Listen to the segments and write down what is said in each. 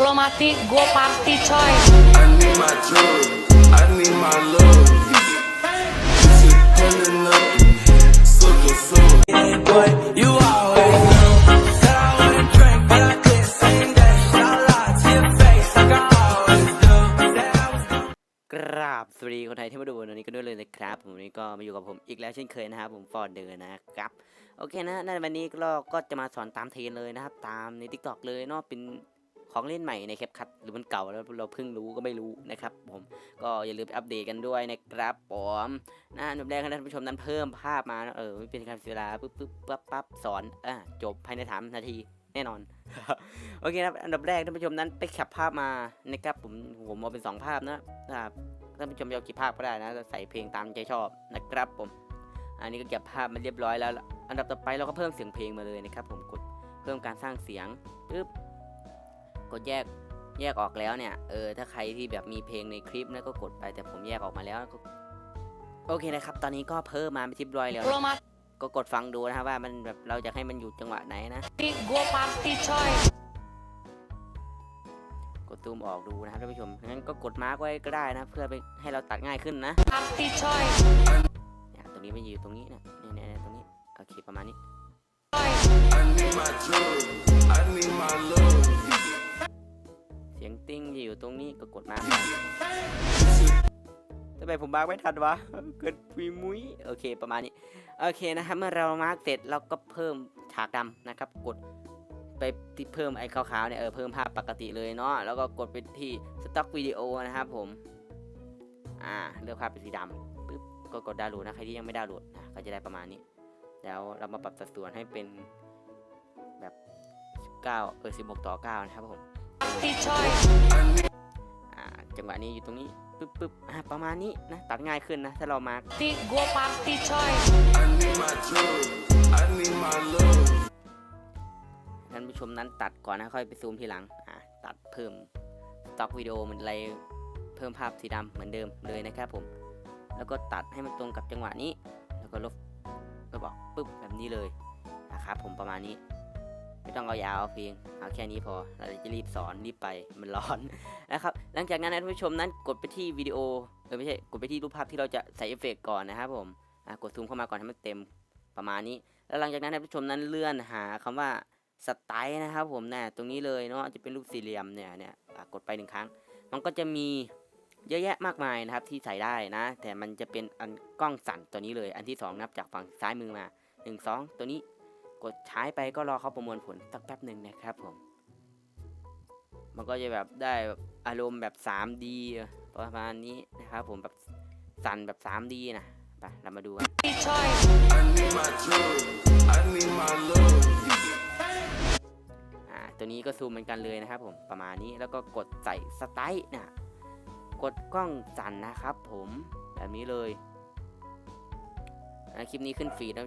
Diplomati go party coy I need my drugs, I need my love. This is pulling up, sucker soon. Boy, you always knew that I wouldn't drink, but I did same day. I lied to your face like I always do. Said I was gonna กราบสวัสดีคนไทยที่มาดูวันนี้ก็ด้วยเลยนะครับ ผมวันนี้ก็มาอยู่กับผมอีกแล้วเช่นเคยนะครับ ผมฟอร์ดเดอร์นะครับ โอเคนะในวันนี้เราก็จะมาสอนตามเทรนเลยนะครับ ตามใน t ิ k t o k เลยเนาะเป็น ของเล่นใหม่ในแคปคัทหรือมันเก่าแล้วเราเพิ่งรู้ก็ไม่รู้นะครับผมก็อย่าลืมไปอัปเดตกันด้วยนะครับผมนะอันดับแรกให้ท่านผู้ชมนั้นเพิ่มภาพมาเออไม่เป็นการเสียเวลาปุ๊บปุ๊บปั๊บปั๊บสอนอะจบภายในสามนาทีแน่นอน โอเคครับอันดับแรกท่านผู้ชมนั้นไปแคปภาพมานะครับผมผมเอาเป็นสองภาพนะครับท่านผู้ชมจะเอากี่ภาพก็ได้นะใส่เพลงตามใจชอบนะครับผม อันนี้ก็เก็บภาพมาเรียบร้อยแล้ว อันดับต่อไปเราก็เพิ่มเสียงเพลงมาเลยนะครับผมกดเพิ่มการสร้างเสียงปึ๊บ กดแยกแยกออกแล้วเนี่ยเออถ้าใครที่แบบมีเพลงในคลิปนะก็กดไปแต่ผมแยกออกมาแล้วก็โอเคนะครับ ตอนนี้ก็เพิ่มมาเป็นที่เรียบร้อยแล้ว Diplomati ก็กดฟังดูนะครับว่ามันแบบเราจะให้มันอยู่จังหวะไหนนะ go party coy กดซูมออกดูนะครับท่านผู้ชมงั้นก็กดมาร์กไว้ก็ได้นะ เพื่อไปให้เราตัดง่ายขึ้นนะ party coy เนี่ยตรงนี้ไม่อยู่ตรงนี้นะเนี่ยเนี่ยเนี่ยตรงนี้โอเคประมาณนี้ สียงติ้งอยู่ตรงนี้ก็กดมาร์กทำไมผมมาร์กไม่ทันวะ เกิดปุยมุ้ยโอเคประมาณนี้ โอเคนะครับ เมื่อเรามาร์กเสร็จเราก็เพิ่มฉากดำนะครับ กดไปที่เพิ่มไอ้ขาวๆเนี่ยเออเพิ่มภาพปกติเลยเนาะแล้วก็กดไปที่สต็อกวิดีโอนะครับผม อ่าเลือกภาพเป็นสีดำปึ๊บก็กดดาวน์โหลดนะใครที่ยังไม่ดาวน์โหลดนะก็จะได้ประมาณนี้ แล้วเรามาปรับสัดส่วนให้เป็นแบบ 9เออ16 ต่อ 9 นะครับผม จังหวะนี้อยู่ตรงนี้ปึ๊บปึ๊บอ่าประมาณนี้นะตัดง่ายขึ้นนะถ้าเรามาร์ก go party coy I need my drugs, I need my love. ท่านผู้ชมนั้นตัดก่อนนะค่อยไปซูมทีหลังอ่าตัดเพิ่มสต็อกวิดีโอเหมือนอะไรเพิ่มภาพสีดำเหมือนเดิมเลยนะครับผม แล้วก็ตัดให้มันตรงกับจังหวะนี้ แล้วก็ลบก็บอกปึ๊บแบบนี้เลยนะครับผมประมาณนี้ ไม่ต้องเอายาวเอาเพียงเอาแค่นี้พอเราจะรีบสอนรีบไปมันร้อนนะครับ หลังจากนั้นนะท่านผู้ชมนั้นกดไปที่วิดีโอเออไม่ใช่กดไปที่รูปภาพที่เราจะใส่เอฟเฟกต์ก่อนนะครับผมกดซูมเข้ามาก่อนให้มันเต็มประมาณนี้ แล้วหลังจากนั้นท่านผู้ชมนั้นเลื่อนหาคำว่าสไตล์นะครับผมเนี่ยตรงนี้เลยเนาะจะเป็นรูปสี่เหลี่ยมเนี่ยเนี่ยกดไปหนึ่งครั้ง มันก็จะมีเยอะแยะมากมายนะครับที่ใส่ได้นะ แต่มันจะเป็นอันกล้องสั่นตัวนี้เลย อันที่สองนับจากฝั่งซ้ายมือมาหนึ่งสองตัวนี้ กดใช้ไปก็รอเขาประมวลผลสักแป๊บหนึ่งนะครับผม มันก็จะแบบได้แบบอารมณ์แบบ 3D ประมาณนี้นะครับผมแบบสั่นแบบ 3D นะไปเรามาดูกัน coy I need my drugs, I need my love. อ่าตัวนี้ก็ซูมเหมือนกันเลยนะครับผมประมาณนี้แล้วก็กดใส่สไตล์นะกดกล้องสั่นนะครับผมแบบนี้เลยนะคลิปนี้ขึ้นฟีดแล้ว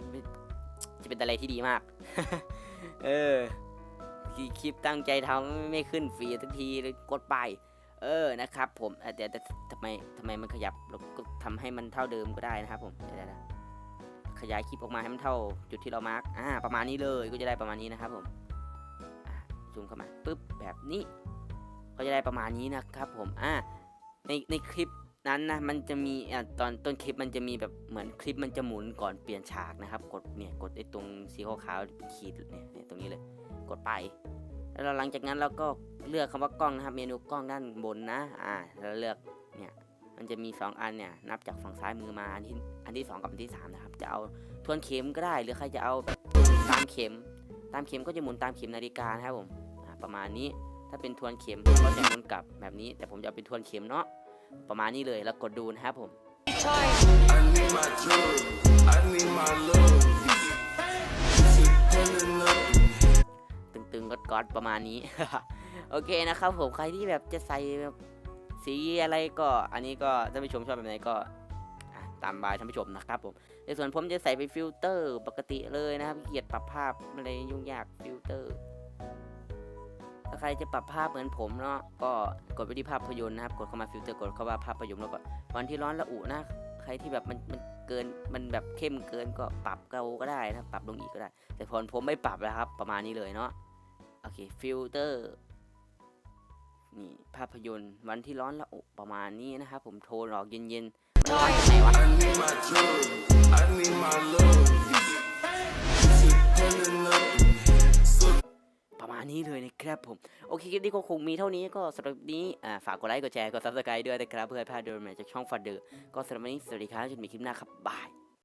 จะเป็นอะไรที่ดีมาก เออคลิปตั้งใจทำไม่ขึ้นฟรีทุกทีเลยกดไป เออนะครับ ผมเอ่อแต่แต่ทำไมทำไมมันขยับเราก็ทำให้มันเท่าเดิมก็ได้นะครับ ผมเดี๋ยวขยายคลิปออกมาให้มันเท่าจุดที่เรามาร์กอ่าประมาณนี้เลยก็จะได้ประมาณนี้นะครับ ผมซูมเข้ามาปุ๊บแบบนี้ ก็จะได้ประมาณนี้นะครับ ผมอ่าในในคลิป นั้นนะมันจะมีอ่าตอนต้นคลิปมันจะมีแบบเหมือนคลิปมันจะหมุนก่อนเปลี่ยนฉากนะครับ กดเนี่ยกดไอ้ตรงสีขาวๆขีดเนี่ยเนี่ยตรงนี้เลย กดไป แล้วหลังจากนั้นเราก็เลือกคำว่ากล้องนะครับ เมนูกล้องด้านบนนะ อ่าแล้วเลือกเนี่ยมันจะมี 2 อันเนี่ยนับจากฝั่งซ้ายมือมาอันที่อันที่ 2 กับอันที่ 3 นะครับ จะเอาทวนเข็มก็ได้หรือใครจะเอาแบบตามเข็ม ตามเข็มก็จะหมุนตามเข็มนาฬิกานะครับผมประมาณนี้ถ้าเป็นทวนเข็มก็จะหมุนกลับแบบนี้ แต่ผมจะเอาเป็นทวนเข็มเนาะ ประมาณนี้เลยแล้วกดดูนะครับผม ตึงๆกอดๆประมาณนี้ โอเคนะครับผมใครที่แบบจะใส่แบบสีอะไรก็อันนี้ก็ท่านผู้ชมชอบแบบไหนก็ตามบายท่านผู้ชมนะครับผมในส่วนผมจะใส่เป็นฟิลเตอร์ปกติเลยนะครับเกียจปรับภาพอะไรยุ่งยากฟิลเตอร์ ถ้าใครจะปรับภาพเหมือนผมเนาะก็กดไปที่ภาพยนตร์นะครับ กดเข้ามาฟิลเตอร์กดเข้าว่าภาพยนตร์แล้วก็วันที่ร้อนระอุนะ ใครที่แบบมันมันเกินมันแบบเข้มเกินก็ปรับเกาก็ได้นะปรับลงอีกก็ได้ แต่ผมผมไม่ปรับแล้วครับ ประมาณนี้เลยเนาะโอเคฟิลเตอร์นี่ภาพยนตร์วันที่ร้อนละอุประมาณนี้นะครับผมโทรหลอกเย็นๆ ประมาณนี้เลยนะครับผม โอเคคลิปนี้ก็คงมีเท่านี้ก็สำหรับนี้ฝากกดไลค์กดแชร์กดซับสไครต์ด้วยนะครับ เพื่อให้พลาดเดินใหม่จากช่องฟันเดอร์ก็สำหรับวันนี้สวัสดีครับจนมีคลิปหน้าครับบาย